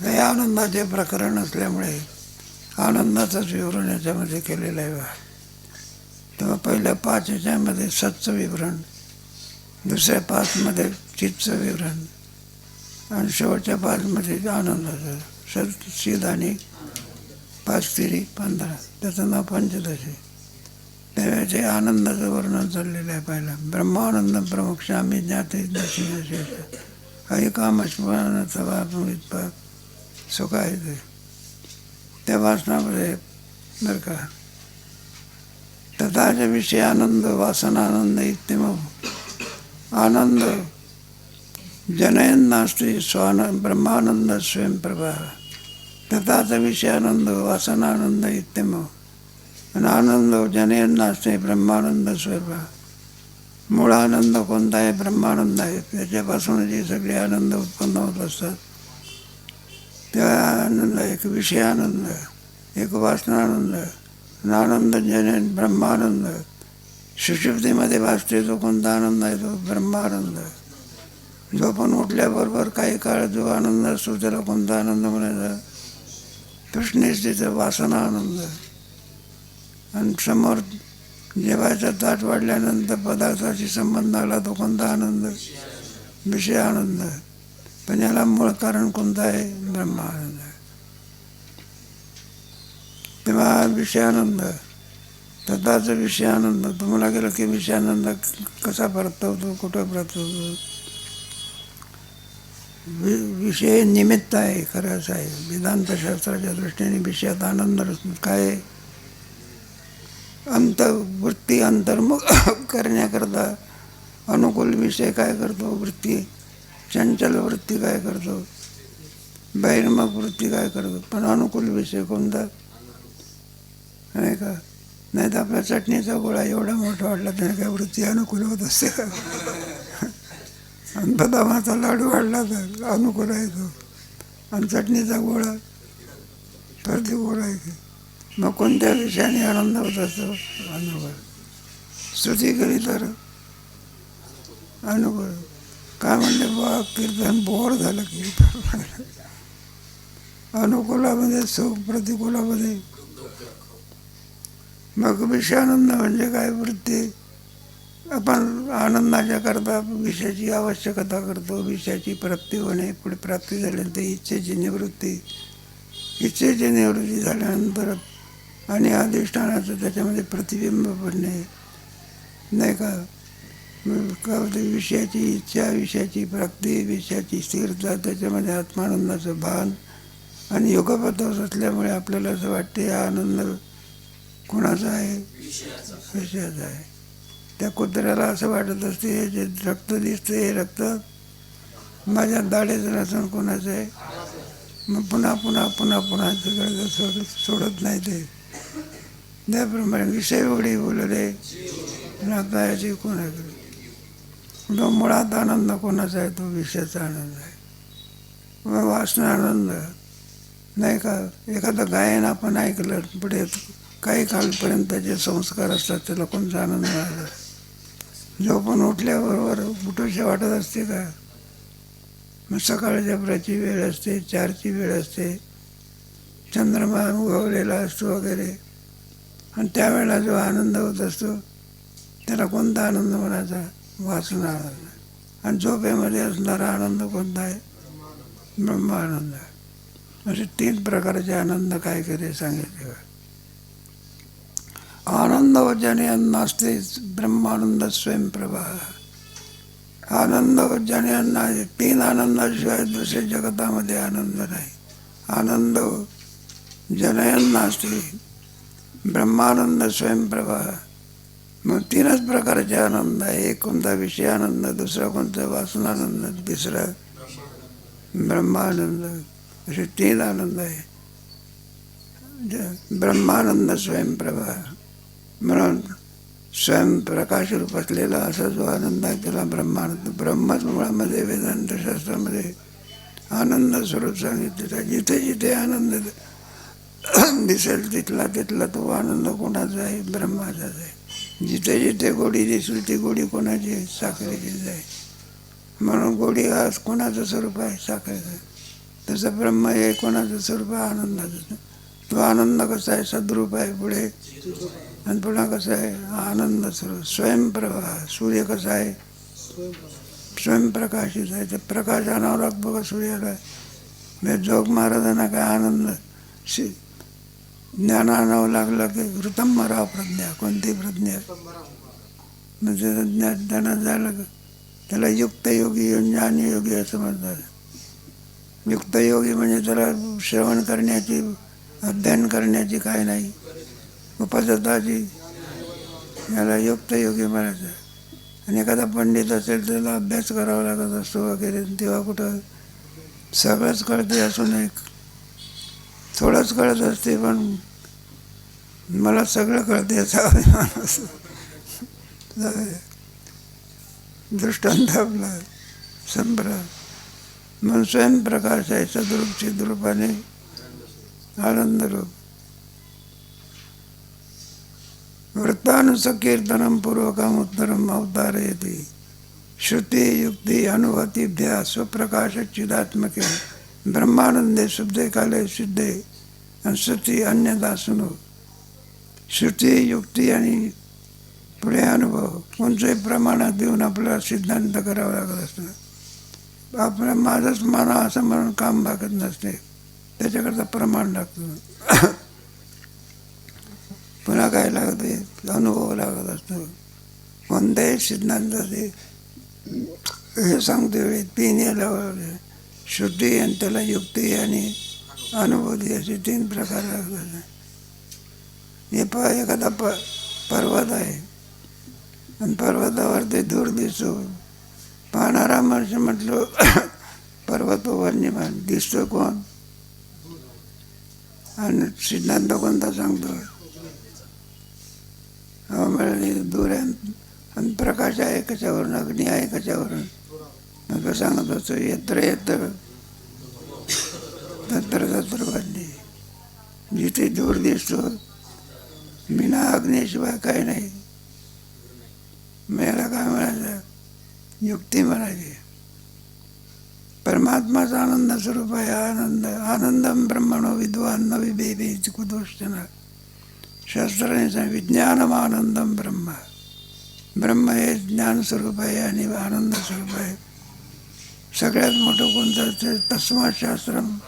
हे आनंदाचे प्रकरण असल्यामुळे आनंदाचंच विवरण याच्यामध्ये केलेलं आहे तेव्हा पहिल्या पाच याच्यामध्ये सच्चं विवरण दुसऱ्या पाचमध्ये चितचं विवरण आणि शेवटच्या पाचमध्ये आनंदाचं. सत चिद आणि पाच तिरी पंधरा. त्याचं नाव पंचदशी. त्यावेळेचे आनंदाचं वर्णन चाललेलं आहे पहिला ब्रह्मानंद प्रमुख आम्ही ज्ञाते दशी काही सुख आहे ते त्या वाचनामध्ये बरं का। तथाच्या विषय आनंद वासनानंद इत्यम आनंद जनयन नास्ती स्वान ब्रह्मानंद स्वयंप्रभा तथाच विषयानंद वासनानंद इत्यम आणि आनंद जनयन नास्ते ब्रह्मानंद स्वयंप्रभा मूळ आनंद कोणता आहे ब्रह्मानंद आहे त्याच्यापासून जे सगळे आनंद उत्पन्न होत असतात त्या आनंद एक विषय आनंद एक वासनानंद आणि आनंद जन ब्रह्मानंद सुशुद्धीमध्ये वाचते जो कोणता आनंद आहे तो ब्रह्मानंद. जो पण उठल्याबरोबर काही काळ जो आनंद असतो त्याला कोणता आनंद म्हणायचा? कृष्णेस्थितीचा वासना आनंद आणि समोर जेवायचा ताट वाढल्यानंतर पदार्थाशी संबंध आला तो कोणता आनंद? विषय आनंद पण याला मूळ कारण कोणतं आहे? ब्रह्मानंद तेव्हा विषयानंद तथाच विषयानंद तुम्हाला गेलं की विषयानंद कसा परतवतो कुठं परतवतो? वि विषय निमित्त आहे खरंच आहे. वेदांतशास्त्राच्या दृष्टीने विषयात आनंद काय? अंतवृत्ती अंतर्मुख करण्याकरता अनुकूल विषय काय करतो? वृत्ती चंचल वृत्ती काय करतो? बहिर्मक वृत्ती काय करतो? पण अनुकूल विषय कोणता? नाही का? नाही तर आपला चटणीचा गोळा एवढा मोठा वाढला त्याने काय वृत्ती अनुकूल होत असते का आणि बदामाचा लाडू वाढला तर अनुकूल आहे तो. आणि चटणीचा गोळा तर ते गोळा आहे की मग कोणत्या विषयाने आनंद होत असतो? अनुकूल. स्तुती केली तर? अनुकूल. काय म्हणले बा कीर्तन बोर झालं कीर्तन अनुकूलामध्ये सुख प्रतिकूलामध्ये मग विषयानंद म्हणजे काय वृत्ती? आपण आनंदाच्या करता विषयाची आवश्यकता करतो विषयाची प्राप्ती होणे पुढे प्राप्ती झाल्यानंतर इच्छेची निवृत्ती. इच्छेची निवृत्ती झाल्यानंतर आणि अधिष्ठानाचं त्याच्यामध्ये प्रतिबिंब पडणे. नाही का? विषयाची इच्छा विषयाची प्राप्ती विषयाची स्थिरता त्याच्यामध्ये आत्मानंदाचं भान आणि योगपद्धत असल्यामुळे आपल्याला असं वाटते हा आनंद कोणाचा आहे? विषयाचा आहे. त्या कुत्र्याला असं वाटत असते हे जे रक्त दिसते हे रक्त माझ्या दाढेचं नसून कोणाचं आहे? मग पुन्हा पुन्हा पुन्हा पुन्हा सगळं सोड सोडत नाही ते. त्याप्रमाणे विषय एवढे बोलले नातायाची कोणाकडे तो मुळात आनंद कोणाचा आहे तो विषयाचा आनंद आहे. मग वासना आनंद. नाही का? एखादं गायन आपण ऐकलं पुढे काही कालपर्यंत जे संस्कार असतात त्याला कोणता आनंद मिळाला? जो पण उठल्याबरोबर उठूशी वाटत असते का? मग सकाळच्या प्रची वेळ असते चारची वेळ असते. चंद्रमा उगवलेला असतो वगैरे. आणि त्यावेळेला जो आनंद होत असतो त्याला कोणता आनंद म्हणायचा? वासना आनंद आणि झोपेमध्ये असणारा आनंद कोणता आहे? ब्रह्मानंद. असे तीन प्रकारचे आनंद काय करे सांगितले आनंद वजने नास्ते ब्रह्मानंद स्वयंप्रभा. आनंद वजने अन्ना तीन आनंदाशिवाय दुसऱ्या जगतामध्ये आनंद नाही. आनंद जनयन नास्ते ब्रह्मानंद स्वयंप्रभा. मग तीनच प्रकारचे आनंद आहे. एक कोणता विषय आनंद दुसरा कोणता वासनानंद तिसरा ब्रह्मानंद. असे तीन आनंद आहे. ज- ब्रह्मानंद स्वयंप्रभा. म्हणून स्वयंप्रकाश रूप असलेला असा जो आनंद आहे त्याला ब्रह्मानंद ब्रह्मच मुळामध्ये वेदांत शास्त्रामध्ये आनंद स्वरूप सांगितलेला जिथे जिथे आनंद दिसेल तिथला तिथला तो आनंद कोणाचा आहे? ब्रह्माचाच आहे. जिथे जिथे गोडी दिसेल ती गोडी कोणाची आहे? साखरेचीच आहे. म्हणून गोडी हा कोणाचं स्वरूप आहे? साखरेचं तसं ब्रह्म हे कोणाचं स्वरूप आहे? आनंदाचं तो आनंद कसा आहे? सद्रूप आहे पुढे. आणि पुन्हा कसं आहे? आनंद स्वरूप. स्वयंप्रभा सूर्य कसा आहे? स्वयंप्रकाशित आहे. ते प्रकाश प्रकाशानावर बघा सूर्याला म्हणजे जोग महाराजांना काय आनंद? शि ज्ञानानावं लागलं की वृतम मराव प्रज्ञा कोणती प्रज्ञा? म्हणजे ज्ञान ज्ञानात झालं का त्याला युक्तयोगी ज्ञानयोगी असं म्हणतात. युक्तयोगी म्हणजे त्याला श्रवण करण्याची अध्ययन करण्याची काय नाही. उपजताची. याला युक्तयोगी म्हणायचं. आणि एखादा पंडित असेल त्याला अभ्यास करावा लागत असतो वगैरे तेव्हा कुठं? सगळंच कळते असू नये थोडंच कळत असते पण मला सगळं कळते याचा अभिमान असतो दृष्टांत आपला संभ्रम म्हणून स्वयंप्रकाश आहे सद्रूप चिद्रूपाने आनंदरूप वृत्तानुसकीर्तनम पूर्वकम उत्तरम अवतारयती। श्रुती युक्ती अनुभूतीभ्या स्वप्रकाश चिदात्मके ब्रह्मानंदे शुद्धे काले सिद्धे आणि श्रुती अन्यदा सुनो. श्रुती युक्ती आणि पुढे अनुभव. कोणत्याही प्रमाणात देऊन आपल्याला सिद्धांत करावा लागत असतं. आपल्या माझंच माना असं म्हणून काम भागत नसते. त्याच्याकरता प्रमाण लागतं. पुन्हा काय लागते? अनुभव लागत असतो. कोणत्याही सिद्धांताचे हे सांगते वेळी तीन याला आणि त्याला युक्ती आणि अनुभूती असे तीन प्रकार हे प एखादा प पर्वत आहे. आणि पर्वतावरती दूर दिसतो पाहणारा माणूस म्हटलं पर्वत वन्यमान दिसतो कोण? आणि सिद्धांत कोणता सांगतो? हवा मिळाली दूर आहे आणि प्रकाश आहे कशावरून? अग्नी आहे कशावरून? मग सांगत असतो. येत्र येत्र. तत्र तत्र जिथे दूर दिसतो बिना अग्नीशिवाय काही नाही. मेला काय म्हणायचं युक्ती म्हणायची परमात्माचा आनंद स्वरूप आहे आनंद. आनंदम ब्रह्मणो विद्वान नवी बेबी कुदोषण शास्त्राने सांग विज्ञानम आनंदम ब्रह्म. ब्रह्म हे ज्ञान स्वरूप आहे आणि आनंद स्वरूप आहे. सगळ्यात मोठं कोणतं ते तस्मात शास्त्रम.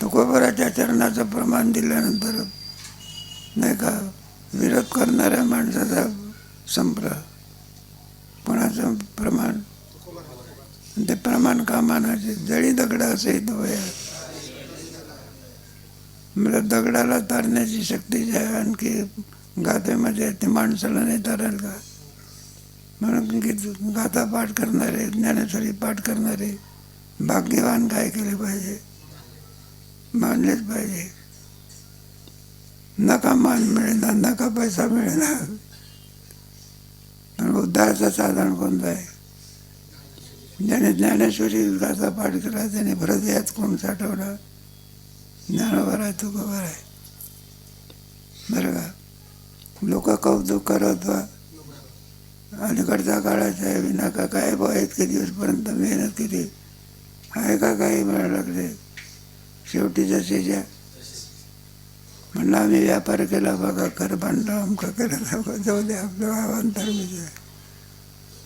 तुकोबराच्या चरणाचं प्रमाण दिल्यानंतर. नाही का विरोध करणाऱ्या माणसाचा संपला. कोणाचं प्रमाण? ते प्रमाण कामानाचे जळी दगड असेल वया मला दगडाला तारण्याची शक्ती जी आहे आणखी गाथेमध्ये ते माणसाला नाही तारेल का? म्हणून की गाथा पाठ करणारे ज्ञानेश्वरी पाठ करणारे भाग्यवान काय केले पाहिजे? मानलेच पाहिजे. नका मान मिळेना नका पैसा मिळेना पण उद्धाराचं साधन कोणतं आहे ज्याने ज्ञानेश्वरी गाथा पाठ केला त्याने हृदयात कोण साठवला ज्ञानोबर आहे तू खबर आहे. बरं का? लोक कौतुक करत वा अलीकडच्या काळाच्या आहे विनाका काय बा इतके दिवसपर्यंत मेहनत केली. आहे का काही मिळायला लागले? शेवटी जसे ज्या म्हणलं आम्ही व्यापार केला बघा कर बांधला अमकं केलं जाऊ दे आपलं आवांतर म्हणजे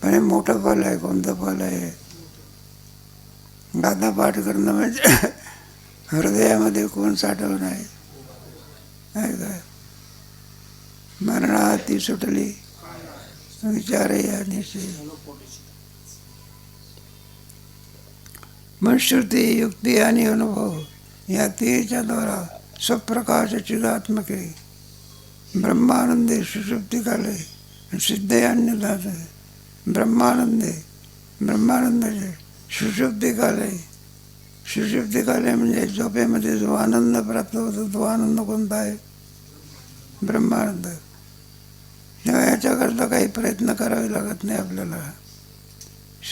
पण हे मोठं फल आहे कोणतं फल आहे? गाथा पाठ करणं म्हणजे हृदयामध्ये कोण साठवून आहे? का? मरणा हाती सुटली. विचार या निश्चय. मग श्रुती युक्ती आणि अनुभव. या तीच्या द्वारा स्वप्रकाश चिदात्मके ब्रह्मानंदे सुषुप्ती काले सिद्धे अन्यदात ब्रह्मानंदे ब्रह्मानंदाचे सुषुप्ती काले सुषुप्ती काले म्हणजे झोपेमध्ये जो आनंद प्राप्त होतो तो आनंद कोणता आहे? ब्रह्मानंद. तेव्हा याच्याकरता काही प्रयत्न करावे लागत नाही आपल्याला.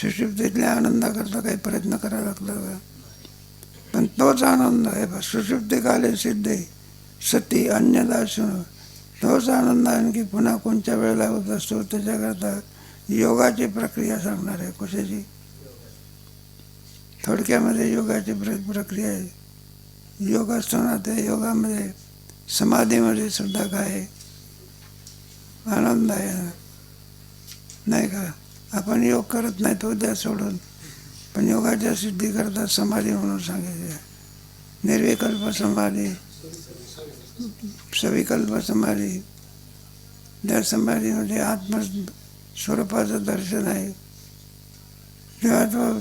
सुशुप्तीतल्या आनंदाकरता काही प्रयत्न करावे लागला का पण तोच आनंद आहे बस सुषुप्ती काले सिद्धे सती अन्यदासून तोच आनंद आणखी पुन्हा कोणत्या वेळेला होत असतो? त्याच्याकरता योगाची प्रक्रिया सांगणार आहे कशाची थोडक्यामध्ये योगाची प्र प्रक्रिया आहे. योगासनात आहे योगामध्ये समाधीमध्ये सुद्धा काय आहे? आनंद आहे. नाही का? आपण योग करत नाही तो द्या सोडून पण योगाच्या सिद्धीकरता समाधी म्हणून सांगितले निर्विकल्प समाधी सविकल्प समाधी. त्या समाधीमध्ये आत्म स्वरूपाचं दर्शन आहे. तेव्हा तो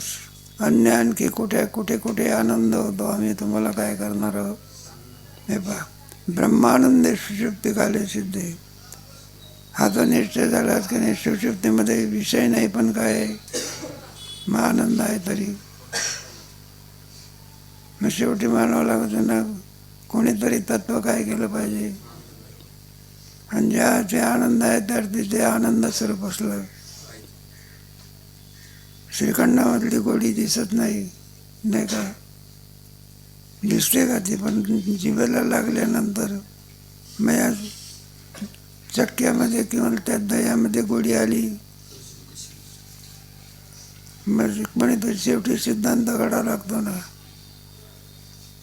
अन्य आणखी कुठे कुठे कुठे आनंद होतो आम्ही तुम्हाला काय करणार आहोत? हे पहा. ब्रह्मानंद सुषुप्ती काले सिद्धे. हा तो निश्चय झालाच की नाही सुषुप्तीमध्ये विषय नाही पण काय आहे? मग आनंद आहे तरी. मग शेवटी मानावं लागत ना कोणीतरी तत्व काय केलं पाहिजे. आणि ज्या जे आनंद आहे तर तिथे आनंद स्वरूप असलं. श्रीखंडामधली गोडी दिसत नाही नाही का? दिसते का ती? पण जिभेला लागल्यानंतर मग या चक्क्यामध्ये किंवा त्या दह्यामध्ये गोडी आली म्हणजे मग तर शेवटी सिद्धांत घडावा लागतो ना.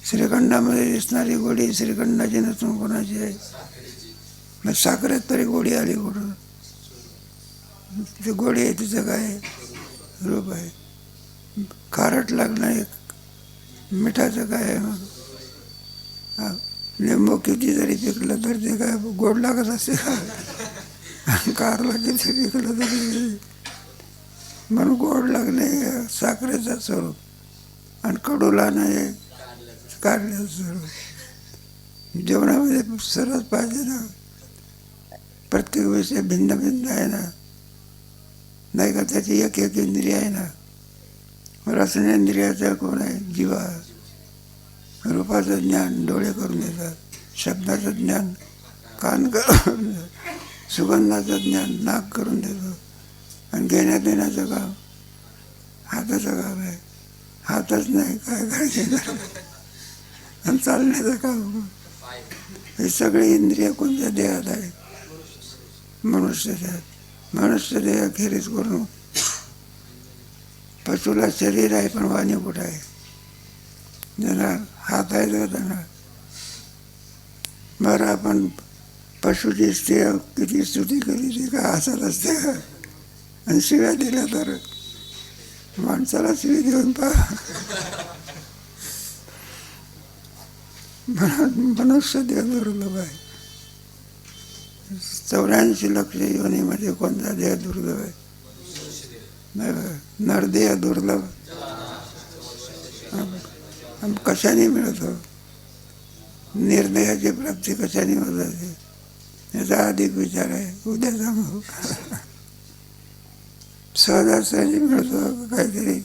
श्रीखंडामध्ये दिसणारी गोडी श्रीखंडाची नसून कोणाची आहे? मग साखरेत तरी गोडी आली कुठून ती गोडी आहे तिचं काय रूप आहे? खारट लागणं एक मिठाचं काय आहे? मग लिंबू किती जरी पिकलं तर ते काय गोड लागत असते का कारला किती पिकलं तरी म्हणून गोड लागणे हे साखरेचं स्वरूप. आणि कडूला नाही काढण्याचं स्वरूप. जेवणामध्ये सरस पाहिजे ना. प्रत्येक विषय भिन्न भिन्न आहे ना. नाही का त्याची एक एक इंद्रिय आहे ना. रसनेंद्रियाचा कोण आहे? जीवा. रूपाचं ज्ञान डोळे करून देतात शब्दाचं ज्ञान कान करून देतात सुगंधाचं ज्ञान नाक करून देतात. आणि घेण्यात देण्याचं काम. हाताचं काम आहे. हातच नाही काय करायचं? आणि चालण्याचं काम. हे सगळे इंद्रिय कोणत्या देहात आहे मनुष्य देहात. मनुष्य देह खेरीज करून पशुला शरीर आहे पण वाणी कुठं आहे? देणार हात आहे तर त्यांना बरं आपण पशुची स्त्रिय किती स्तुती केली ती का हसत असते? का आणि शिव्या दिल्या तर माणसाला शिवी देऊन पहा. मनुष्य देह दुर्लभ आहे. चौऱ्याऐंशी लक्ष योनीमध्ये म्हणजे कोणता देह दुर्लभ आहे? नाही नरदेह दुर्लभ. कशाने मिळतो? निर्णयाची प्राप्ती कशाने होत जाते? याचा अधिक विचार आहे. उद्या सांगू सहजासहजी मिळतो काहीतरी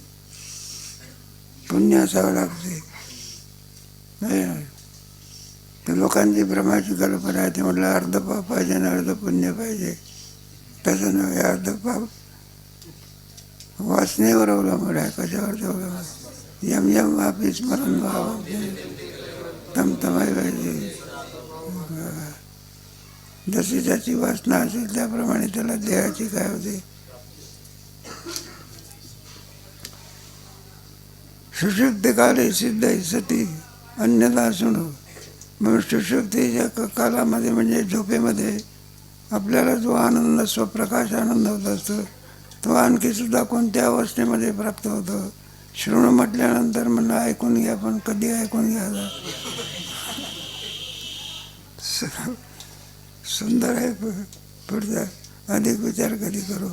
पुण्य असावं लागते नाही लोकांची भ्रमाची कल्पना आहे ते म्हटलं अर्ध पाप पाहिजे आणि अर्ध पुण्य पाहिजे. तसं नव्हे अर्ध पाप वाचनेवर अवलंबून आहे कशावर अवलंबून यम यम वापी स्मरण व्हावं तमतमाय पाहिजे जशी ज्याची वासना असेल त्याप्रमाणे त्याला देहाची काय होते? सुषुप्ती काले सिद्ध आहे सती अन्यथा सुणू म्हणून सुषुप्तीच्या क- कालामध्ये म्हणजे झोपेमध्ये आपल्याला जो आनंद स्वप्रकाश आनंद होत असतो तो आणखी सुद्धा कोणत्या अवस्थेमध्ये प्राप्त होतो? श्रवण म्हटल्यानंतर म्हणलं ऐकून घ्या पण कधी ऐकून घ्या स- सुंदर आहे पुढचा. अधिक विचार कधी करू?